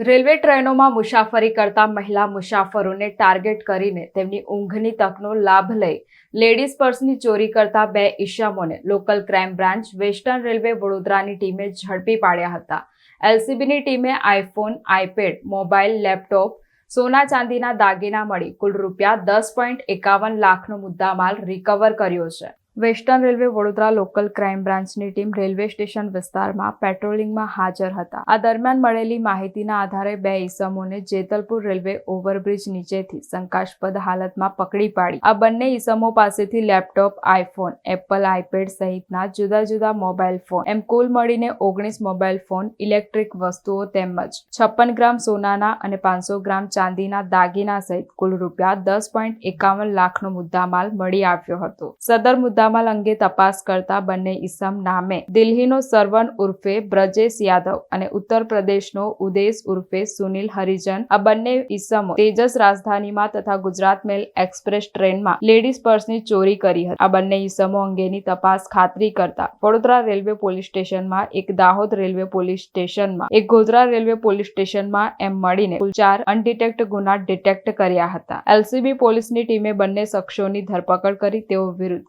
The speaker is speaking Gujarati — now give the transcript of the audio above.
રેલવે ટ્રેનોમાં મુસાફરી કરતા મહિલા મુસાફરોને ટાર્ગેટ કરીને તેમની ઊંઘની તકનો લાભ લઈ લેડીઝ પર્સની ચોરી કરતા બે ઈશામોને local crime branch western railway વડોદરાની ટીમે ઝડપી પાડ્યા હતા. એલસીબીની ટીમે આઈફોન, આઈપેડ, મોબાઈલ, લેપટોપ, સોના ચાંદીના દાગીના મળી કુલ રૂપિયા દસ પોઈન્ટ એકાવન લાખનો મુદ્દામાલ રિકવર કર્યો છે. Western railway Vadodara local crime બ્રાન્ચની ટીમ રેલવે સ્ટેશન વિસ્તારમાં પેટ્રોલિંગમાં હાજર હતા. આ દરમિયાન મળેલી માહિતીના આધારે બે ઈસમોને જેતલપુર રેલવે ઓવરબ્રિજ નીચેથી શંકાસ્પદ હાલતમાં પકડી પાડી. આ બંને ઈસમો પાસેથી લેપટોપ આઈફોન એપલ આઈપેડ સહિતના જુદા જુદા મોબાઈલ ફોન, એમ કુલ મળીને ઓગણીસ મોબાઈલ ફોન, ઇલેક્ટ્રિક વસ્તુઓ તેમજ છપ્પન ગ્રામ સોનાના અને પાંચસો ગ્રામ ચાંદીના દાગીના સહિત કુલ રૂપિયા દસ પોઈન્ટ એકાવન લાખનો મુદ્દામાલ મળી આવ્યો હતો. સદર મુદ્દામાલ અંગે તપાસ કરતા બંને ઇસમ નામે દિલ્હીનો સરવન ઉર્ફે બ્રજેશ યાદવ અને ઉત્તર પ્રદેશનો ઉદેશ ઉર્ફે સુનિલ હરિજન. આ બંને ઇસમો તેજસ રાજધાનીમાં તથા ગુજરાત મેલ એક્સપ્રેસ ટ્રેનમાં લેડીઝ પર્સની ચોરી કરી હતી. આ બંને ઇસમો અંગેની તપાસ ખાતરી કરતા વડોદરા રેલવે પોલીસ સ્ટેશનમાં એક દાહોદ રેલવે પોલીસ સ્ટેશનમાં એક ગોધરા રેલવે પોલીસ સ્ટેશનમાં એમ મળીને કુલ ચાર અનડિટેક્ટ ગુના ડિટેક્ટ કર્યા હતા. એલસીબી પોલીસની ટીમે બંને શખ્સોની ધરપકડ કરી તેઓ વિરુદ્ધ